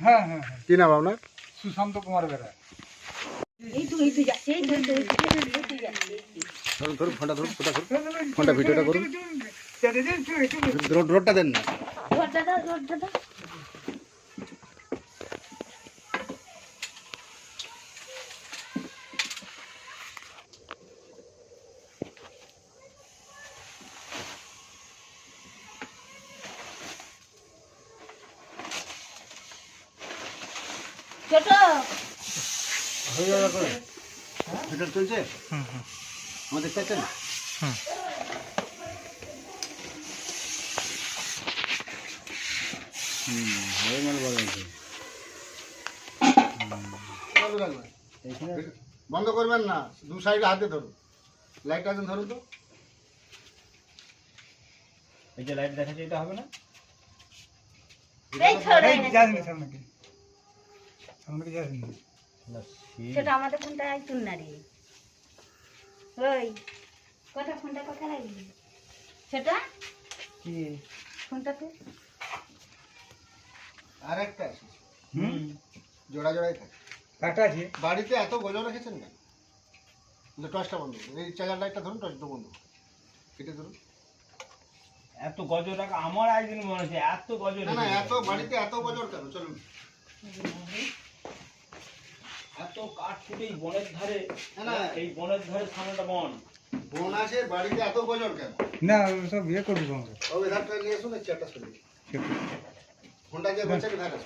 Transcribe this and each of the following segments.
হ্যাঁ হ্যাঁ হ্যাঁ কি নাম আপনার সুশান্ত কুমার ধরুন ধরুন ফোনটা ধরুন ফোনটা ধরুন ফোনটা ভিডিওটা করুন রোডটা দেন না ছোট। হয়ে যাবে করে ভিডিও চলছে আমাদের হুম হয়ে বড় আছে বন্ধ করবেন না দু সাইডে হাতে ধরুন। লাইটটা একদম ধরুন তো। এই যে লাইট দেখাচ্ছে এটা হবে না? এই ছড়াই না যাসনি না, আমাদের ফোনটা আইতুন না রে। ওই কথা ফোনটা কথা কি? ফোনটা তো? আর একটা আছে। হুম? জোড়া জোড়াই থাকে। কাটা আছে? বাড়িতে এত গজল রেখেছেন কিন্তু টর্চটা বন্ধ। এই চার্জার লাইটটা ধরুন টর্চটা বন্ধ কেটে ধরুন। এত গজ টাকা আমার একদিন মনে হচ্ছে এত গজ না না এত বাড়িতে এত গজল কেন? চলুন। এত কাঠ ফুটে এই বনের ধারে না, না। এই বনের ধারে সামনেটা বন। বোন আছে বাড়িতে এত গজল কেন? না সব ইয়ে করবি তোমাকে। ও এধারটা নিয়ে এসুন এই চেয়ারটা সরিয়ে দিন। ফোনটা যে বলছে কি ধারে।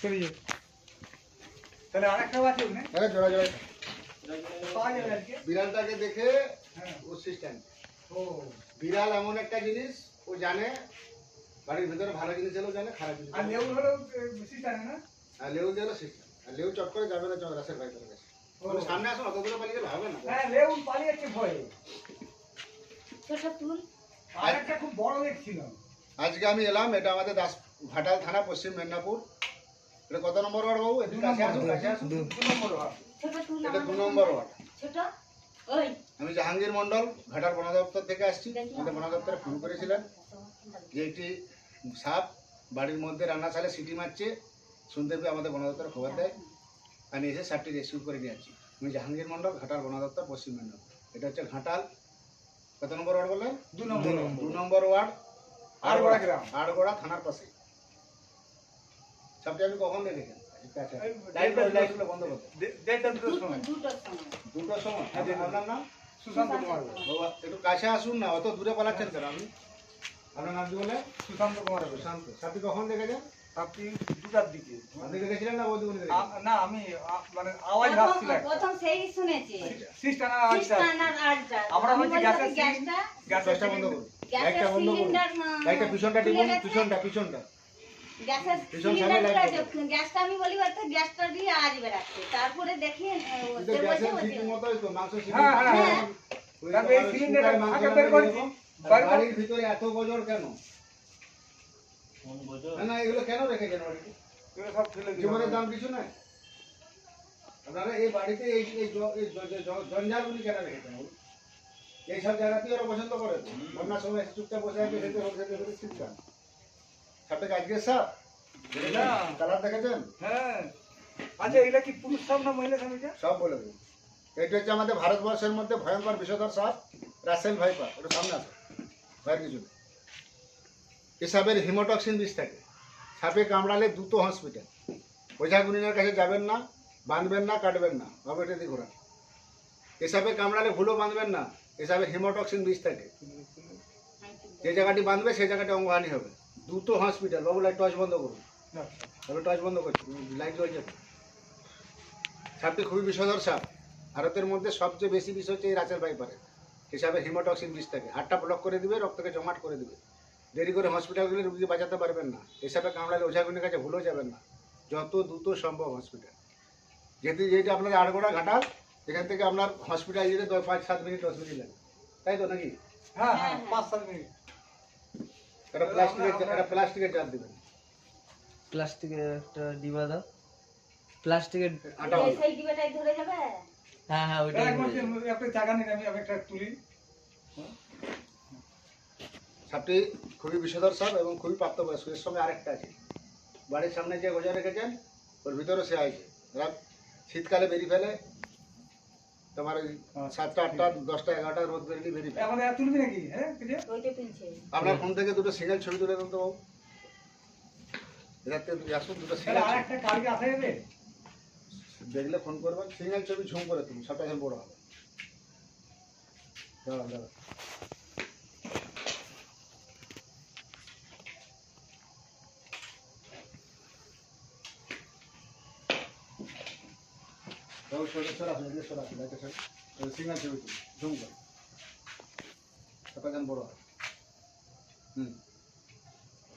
চলে যাবে তাহলে আরেকটাও আছে ওখানে? আরে জোড়া জোড়াই থাকে। পাওয়া যাবে আর কি? বিড়ালটাকে দেখে হ্যাঁ। ও সিস্টেম। ও। বিড়াল এমন একটা জিনিস ও জানে বাড়ির ভিতরে ভালো জিনিস এলেও জানে খারাপ জিনিস আর লেবু হলেও বেশি জানে না? আর লেউ দিলেও সিস্টেম। আর লেউ চট করে যাবে না চল রাসের ভাই কাছে। সামনে আসুন অত দূরে পালিয়ে গেলে হবে না। হ্যাঁ লেবু পালিয়েছে ভয়ে। ছোট তুল আরেকটা খুব বড় দেখছিল আজকে আমি এলাম এটা আমাদের দাস ঘাটাল থানা পশ্চিম মেদিনীপুর। এটা কত নম্বর ওয়ার্ড বাবু? দু একটু কাছে আসুন নম্বর কাছে আসুন দু নম্বর হয় ছোট তুল এটা দু নম্বর ওয়ার্ড। ছোট? ওই। আমি জাহাঙ্গীর মন্ডল ঘাটাল বন দপ্তর থেকে আসছি। আমাদের বন দপ্তরে ফোন করেছিলেন যে একটি সাপ বাড়ির মধ্যে রান্নাশালে সিটি মারছে। শুনতে পেয়ে আমাদের বন দপ্তরে খবর দেয়। আমি এসে সাপটি রেস্কিউ করে নিয়ে যাচ্ছি আমি জাহাঙ্গীর মন্ডল ঘাটাল বন দপ্তর পশ্চিম মেদিনীপুর। এটা হচ্ছে ঘাটাল। কত নম্বর ওয়ার্ড বললেন? দু নম্বর দু নম্বর ওয়ার্ড আড়গোড়া গ্রাম। আড়গোড়া থানার পাশে। সাপটি আমি কখন দেখেছেন আচ্ছা দুটোর সময়। দুটোর সময়। দুটোর সময়? আপনার নাম? সুশান্ত কুমার বাবা একটু কাছে আসুন না অত দূরে পালাচ্ছেন কেন আপনি? আপনার নাম কি বলে? সুশান্ত কুমার বেরা। শান্ত কখন দেখেছেন আপনি দুটার দিকে না আমি মানে আওয়াজ প্রথম আসছিল প্রথম সেই শুনেছি। আওয়াজটা আমরা বলছি গ্যাসের গ্যাসটা গ্যাসটা বন্ধ করুন গ্যাসের বন্ধ করুন লাইটটা পিছনটা টিপুন পিছনটা গ্যাসের গ্যাসটা আমি বলি হয়তো গ্যাসটা দিয়ে বেরাচ্ছে তারপরে দেখি হ্যাঁ, হ্যাঁ, হ্যাঁ। এই বের করেছি। বাড়ির ভিতরে এত গজর কেন? না না এগুলো কেন রেখেছেন বাড়িতে? এগুলো সব ফেলে জীবনের দাম কিছু নাই? আপনারা এই বাড়িতে এই এই জঞ্জালগুলি কেন রেখেছেন? এইসব জায়গাতেই ওরা পছন্দ করে। বন্যার সময় চুপচাপ বসে আছে খেতে হোক খেতে হোক চুপচাপ সাপটাকে আজকে সাপ? কালার দেখেছেন? হ্যাঁ। আচ্ছা এগুলা কি পুরুষ সব না মহিলা সব সব বলে দেবো। এটা হচ্ছে আমাদের ভারতবর্ষের মধ্যে ভয়ঙ্কর বিষধর সাপ রাসেল ভাইপার। ওটা সামনে আছে ভয়ের কিছু সাপের হিমোটক্সিন বিষ থাকে। সাপে কামড়ালে দ্রুত হসপিটাল। ওঝা গুনিনের কাছে যাবেন না, বাঁধবেন না, কাটবেন না। দিয়ে ঘোরান। এ সাপে কামড়ালে ভুলো বাঁধবেন না এ সাপের হিমোটক্সিন বিষ থাকে। যে জায়গাটি বাঁধবে, সেই জায়গাটি অঙ্গহানি হবে। দ্রুত হসপিটাল। বাবু লাইট টর্চ বন্ধ করুন। তবে টর্চ বন্ধ করছি। লাইট জ্বলছে সাপটি খুবই বিষধর সাপ। ভারতের মধ্যে সবচেয়ে বেশি বিষ হচ্ছে এই রাচেল ভাইপারে হিসাবে হিমোটক্সিন বিষ থাকে। হাতটা ব্লক করে দিবে, রক্তকে জমাট করে দিবে। দেরি করে হসপিটাল গেলে রুগী বাঁচাতে পারবেন না। হিসাবে কামড়ালে ওঝাগুনির কাছে ভুলেও যাবেন না। যত দ্রুত সম্ভব হসপিটাল যেহেতু যেটা আপনার আড়গোড়া ঘাটাল এখান থেকে আপনার হসপিটাল যেতে দশ পাঁচ সাত মিনিট দশ মিনিট লাগে তাই তো নাকি? হ্যাঁ হ্যাঁ পাঁচ সাত মিনিট। একটা প্লাস্টিকের একটা প্লাস্টিকের জার দেবেন। প্লাস্টিকের একটা ডিবা দাও। প্লাস্টিকের আটা সেই ডিবাটাই ধরে যাবে হ্যাঁ হ্যাঁ হয়ে। একটা জায়গা নেই আমি আমি একটা তুলি। সাপটি খুবই বিষধর সাপ এবং খুবই প্রাপ্তবয়স্ক। এর সঙ্গে আরেকটা আছে। বাড়ির সামনে যে গজা রেখেছেন ওর ভিতরে সে আছে এরা শীতকালে বেরিয়ে ফেলে তোমার ওই সাতটা আটটা দশটা এগারোটা রোদ বেরিয়ে বেরিয়ে ফেলে। এখন আর তুলবি নাকি? হ্যাঁ পিঠে ওইটা তুলছে। আপনার ফোন থেকে দুটো সিঙ্গেল ছবি তুলে দেন তো বাবু। এটার থেকে দুটো আসুন দুটো তাহলে সিঙ্গেল আর একটা কালকে আসা যাবে? দেখলে ফোন করবেন সিঙ্গেল ছবি ঝুম করে তুমি সবটা এখন বড় হবে। দাঁড়ান দাঁড়ান আসুন ছবি ঝুম করে। সবটা এখন বড় হুম।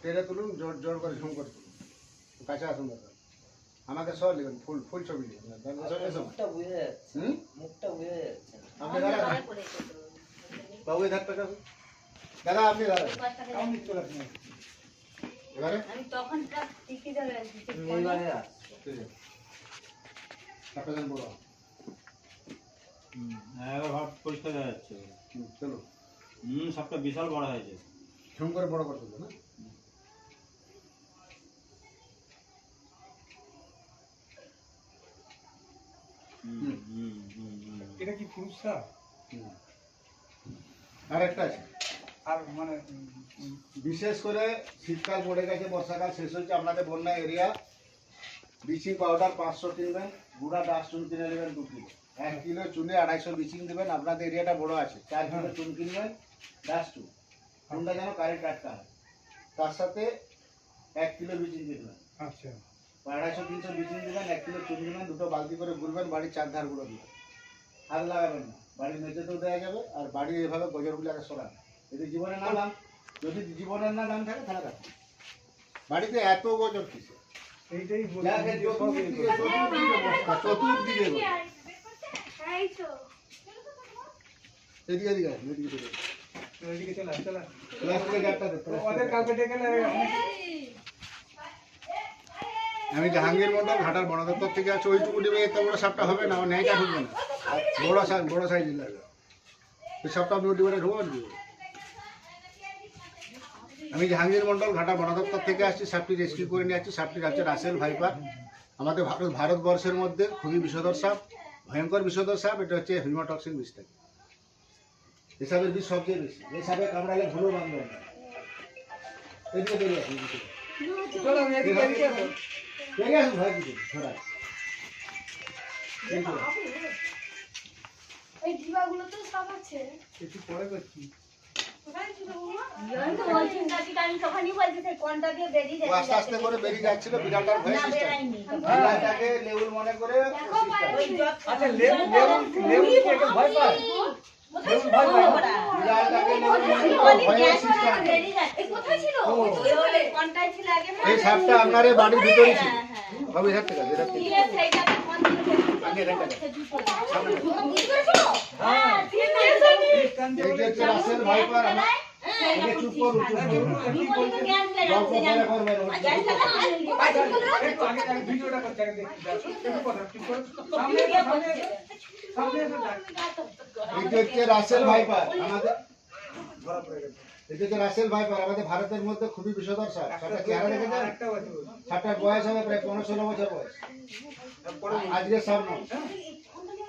টেনে তুলুন জোর জোর করে ঝুম করে তুলুন। কাছে আসুন দাদা। আমাকে সব নেবেন ফুল ফুল ছবি মুখটা বুঝে যাচ্ছে। হুম? মুখটা বুঝে যাচ্ছে। আপনি দাঁড়ান। বাবু এধার টাকা দাদা আপনি দাঁড়ান। কেমন চলে আসুন এবারে? আমি তখন টিকি ধরে আছি এইবারে আস। ঠিক আছে। আপনার জন্য বড় হ্যাঁ এবার ভাব পরিষ্কার দেখা যাচ্ছে হুম, চলো। হুম সবটা বিশাল বড় হয়েছে। বড় করতে হবে না? হুম হুম হুম হুম। এটা কি। আর একটা আছে। আর মানে বিশেষ করে শীতকাল পড়ে গেছে বর্ষাকাল শেষ হচ্ছে আপনাদের বন্যা এরিয়া ব্লিচিং পাউডার পাঁচশো কিনবেন গুঁড়া ডাস্ট চুন কিনে নেবেন দু কিলো। এক কিলো চুনে আড়াইশো ব্লিচিং দেবেন আপনাদের এরিয়াটা বড় আছে। চার কিলো চুন কিনবেন ডাস্ট টু চুনটা যেন কারেন্ট টাটকা হয়। তার সাথে এক কিলো ব্লিচিং কিনবেন আচ্ছা। আড়াইশো তিনশো ব্লিচিং দেবেন এক কিলো চুন দেবেন দুটো বালতি করে ঘুরবেন বাড়ির চার ধার গুঁড়ো দিবেন। হাত লাগাবেন না। বাড়ির মেঝেতেও দেওয়া যাবে আর বাড়ির এভাবে গজরগুলোকে সরান। যদি জীবনে না দাম যদি জীবনের না দাম থাকে তাহলে রাখুন। বাড়িতে এত গজর কিসে এইটাই চতুর্দিকে চতুর্দিকে বস্তা, চতুর্দিকে এদিকে এদিকে এদিকে চলে এদিকে চলে চলে আয়। প্লাস্টিকের গাঁটটা দে, ওদের কালকে ডেকে নেবে আমি জাহাঙ্গীর মন্ডল ঘাটার বন দপ্তর থেকে আছি ওইটুকু ডিবে এত বড় সাপটা হবে না আমার ন্যায়টা ঢুকবে না। বড় সাইজ বড় সাইজ লাগবে। ওই সাপটা আপনি ওই ডিবেটা ঢুকবেন আমি জাহাঙ্গীর মন্ডল ঘাটা বন দপ্তর থেকে আসছি সাপটি রেস্কিউ করে নিয়ে আসছি। সাপটি হচ্ছে রাসেল ভাইপার। আমাদের ভারত ভারতবর্ষের মধ্যে খুবই বিষধর সাপ। ভয়ঙ্কর বিষধর সাপ এটা হচ্ছে হিউমাটক্সিন বিষ থাকে এসবের বিষ সবচেয়ে বেশি। এই সাপে কামড়ালে ভুলো বাঁধবে না। এদিকে বেরিয়ে আসুন। বেরিয়ে আসুন। ভয় কিছু এই ডিবাগুলো তো সব আছে। একটু পরে করছি। আস্তে আস্তে করে বেরিয়ে যাচ্ছিল বিড়ালটার ভয় বিড়ালটাকে মনে আচ্ছা মনে আপনার বাড়ির ভিতরে ছিল হ্যাঁ, হ্যাঁ। হ্যাঁ, ভাইপার আমার দেখি হচ্ছে রাসেল ভাইপার আমাদের হচ্ছে রাসেল ভাইপার আমাদের ভারতের মধ্যে খুবই বিষধর সাপ সাপটা চেহারা আছে বল। সাপটার বয়স হবে প্রায় পনেরো ষোলো বছর বয়স তারপরে আজকে সাপ নয়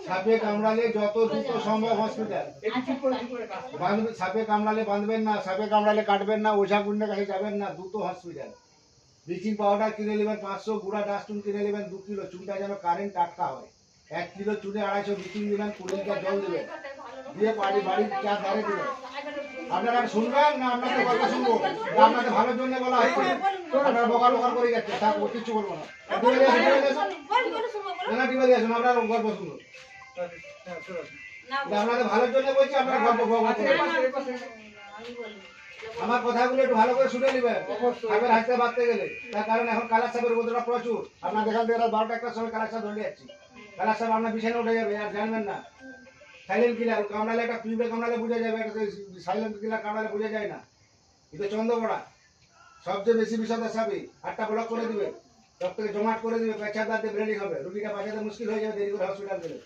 সাপে কামড়ালে যত দ্রুত সম্ভব হসপিটাল। বাঁধবে সাপে কামড়ালে বাঁধবেন না সাপে কামড়ালে কাটবেন না ওঝা গুন্ডের কাছে যাবেন না দ্রুত হসপিটাল ব্লিচিং পাউডার কিনে নেবেন পাঁচশো গুঁড়া ডাস্টুন কিনে নেবেন দু কিলো চুনটা যেন কারেন্ট টাটকা হয়। এক কিলো চুনে আড়াইশো ব্লিচিং দেবেন কুড়ি লিটার জল দেবেন। দিয়ে বাড়ি বাড়ির চার ধারে দেবেন। আপনারা শুনবেন না আপনাদের গল্প শুনব? আপনাদের ভালোর জন্য বলা হচ্ছে। আপনারা বকার বকার করে যাচ্ছে তা ও কিচ্ছু বলব না। না, আসুন আপনারা গল্প শুনব চলো। না, এটা আপনাদের ভালোর জন্য বলছি আপনারা গল্প আমার কথাগুলো একটু ভালো করে শুনে নেবেন। সাপের হাসতে বাঁধতে গেলে। তার কারণ এখন কালার সাপের উপদ্রব প্রচুর। আপনার এখান থেকে বারোটা একটার সময় কালার সাপ ধরে যাচ্ছি। কালার সাপ আপনার বিছানে উঠে যাবে আর জানবেন না। সাইলেন্ট কিলার কামড়ালে একটা পিঁপড়ে কামড়ালে বোঝা যাবে একটা সাইলেন্ট কিলার কামড়ালে বোঝা যায় না। এটা চন্দ্রপড়া। সবচেয়ে বেশি বিষাদা সাপই। আটটা ব্লক করে দিবে। রক্তকে জমাট করে দিবে পেছার দাঁতে ব্লিডিং হবে। রুগীটা বাঁচাতে মুশকিল হয়ে যাবে দেরি করে হসপিটাল গেলে।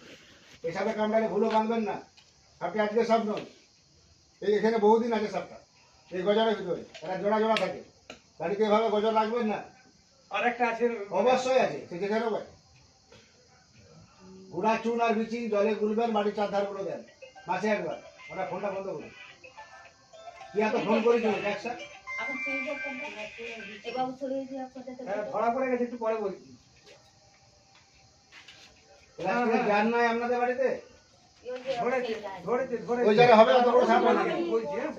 এই সাপে কামড়ালে ভুলও বাঁধবেন না। আপনি আজকে সাপ নয় এই এখানে বহুদিন আছে সাপটা। এই গজারের ভিতরে এরা জোড়া জোড়া থাকে। বাড়িতে এভাবে গজর রাখবেন না। আর একটা আছে। অবশ্যই আছে। সে যেখানে গুড়া চুন আর বিচি জলে গুলবেন বাড়ির চার ধারগুলো দেন। মাসে একবার। ওরা ফোনটা বন্ধ করুন। তুই এত ফোন করেছিল একসাথ হ্যাঁ, ধরা পড়ে গেছে একটু পরে বলছি। নাই আপনাদের বাড়িতে? ওই জায়গায় হবে অত বড় সাপ হ্যাঁ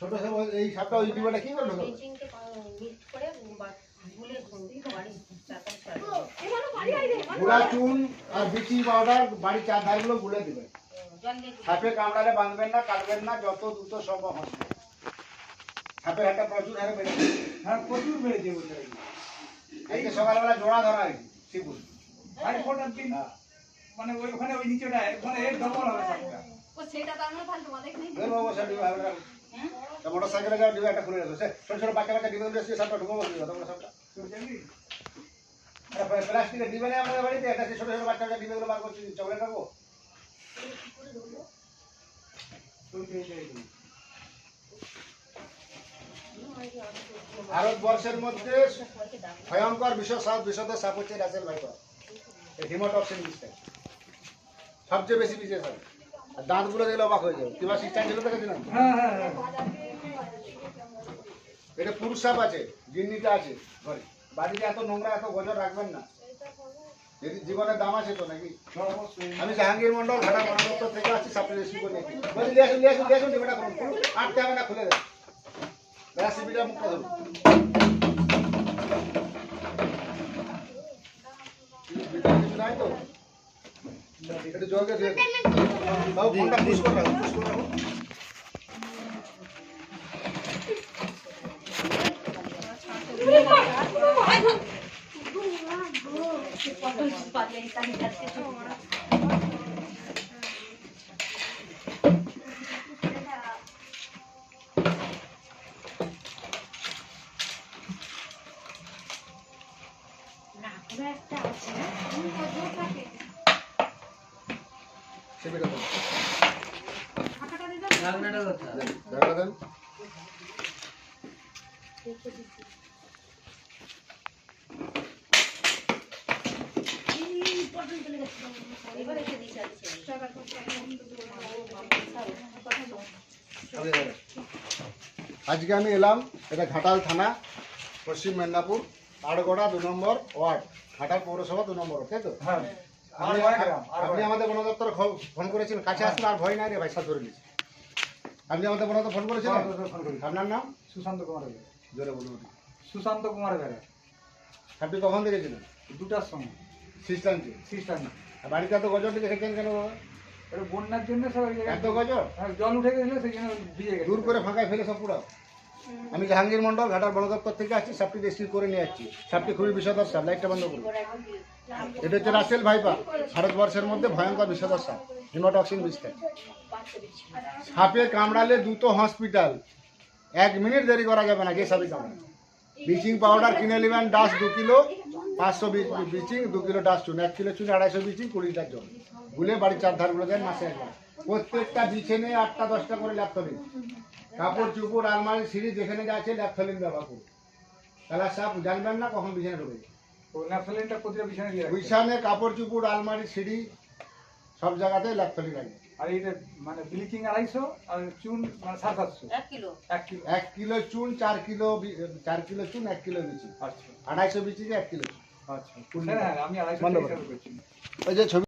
ছোট সাপ এই সাপটা ওই ডিবাটা কি গুড়া চুন আর বিচি পাউডার বাড়ির চার ধারগুলো গুলে দিবেন সাপে কামড়ালে বাঁধবেন না কাটবেন না যত দ্রুত সম্ভব হবে। সাপের একটা প্রচুর হারে বেড়েছে হ্যাঁ প্রচুর বেড়েছে বলতে সকালবেলা জোড়া ধরা আর কি শিবুল। মানে ওই ওখানে ওই নিচেটা ওখানে এর ডবল হবে সাপটা ও সেটা তার মানে তাহলে তোমাদের নেই বের বাবু স্যার ডিবা মোটর একটা খুলে রাখো। সে ছোট ছোট বাচ্চা বাচ্চা ডিবা দিয়ে সাপটা ঢুকবো তোমরা সাপটা বুঝলি প্লাস্টিকের ডিবা নেই আমাদের বাড়িতে একটা ছোট ছোট বাচ্চা বাচ্চা ডিবাগুলো বার করছি চকলেট রাখব। ভারতবর্ষের মধ্যে ভয়ঙ্কর বিশ্ব সাপ বিশদ সাপ হচ্ছে রাসেল ভাইপার হিমোটক্সিন বিষটা সবচেয়ে বেশি বিশেষ হয় আর দাঁতগুলো দেখলে অবাক হয়ে যাবে। কিংবা সিস্টেম ছিল দেখেছিলাম হ্যাঁ হ্যাঁ হ্যাঁ। এটা পুরুষ সাপ আছে গিন্নিটা আছে ঘরে। বাড়িতে এত নোংরা এত গজর রাখবেন না। যদি জীবনের দাম আছে তো নাকি? আমি জাহাঙ্গীর মন্ডল ঘাটা বনদপ্তর থেকে আসছি সাপটা রেসিপি করে বলছি লিয়ে আসুন লিয়ে আসুন লিয়ে আসুন ডিবাটা করুন আটতে হবে না খুলে দেন। রেসিপিটা মুখটা ধরুন। একটু জলকে দিন। বাবু ফোনটা পুশ করে রাখুন পুশ করে আজকে আমি এলাম, এটা ঘাটাল থানা, পশ্চিম মেদিনীপুর আড়গোড়া দু নম্বর ওয়ার্ড, ঘাটাল পৌরসভা দু নম্বর তাই তো? হ্যাঁ। আপনি। আমাদের বন দপ্তরে ফোন করেছিলেন কাছে আসলে আর ভয় নাই রে ভাই সব ধরে নিয়েছি। আপনি আমাদের বন দপ্তর ফোন করেছিলেন? হ্যাঁ, ফোন করেছি। আপনার নাম? সুশান্ত কুমার বেরা জোরে বলুন সুশান্ত কুমার বেরা আপনি কখন দেখেছিলেন দুটার সময়। সিস্টানটি সিস্টার বাড়িতে এত গজর দেখেছেন কেন বাবা? এটা বন্যার জন্য সব এত গজর হ্যাঁ, জল উঠে গেছিল সেই জন্য দূর করে ফাঁকায় ফেলে সব পুরো আমি জাহাঙ্গীর মন্ডল ঘাটার বন দপ্তর থেকে আসছি, সাপটি রেস্কিউ করে নিয়ে যাচ্ছি সাপটি খুবই বিষধর সাপ, লাইটটা বন্ধ করুন। এটা হচ্ছে রাসেল ভাইপা ভারতবর্ষের মধ্যে ভয়ঙ্কর বিষধর সাপ, হিমোটক্সিন বিস্তার সাপে কামড়ালে দ্রুত হসপিটাল। এক মিনিট দেরি করা যাবে না যে সাপে কামড়ালে ব্লিচিং পাউডার কিনে নেবেন ডাস দু কিলো, পাঁচশো ব্লিচিং, দু কিলো ডাস চুন। এক কিলো চুন, আড়াইশো ব্লিচিং, কুড়ি লিটার জল। গুলে বাড়ির চার ধারগুলো দেন মাসে একবার। প্রত্যেকটা বিছেনে আটটা দশটা করে ল্যাপথলিন কাপড় চুপড় আলমারি সিঁড়ি যেখানে যাচ্ছে ল্যাপথলিন ব্যবহার করুন। তাহলে সাপ জানবেন না কখন বিছানে ঢুকে ন্যাপথলিনটা প্রতিটা বিছানা বিছানে কাপড় চুপড় আলমারি সিঁড়ি সব জায়গাতে ল্যাপথলিন রাখবে আর এটা মানে ব্লিচিং আড়াইশো আর চুন মানে সাত সাতশো এক কিলো। এক কিলো। এক কিলো চুন চার কিলো চার কিলো চুন এক কিলো বিচি আচ্ছা। আড়াইশো বিচি এক কিলো চুন। আচ্ছা। হ্যাঁ হ্যাঁ, আমি আড়াইশো ওই যে ছবি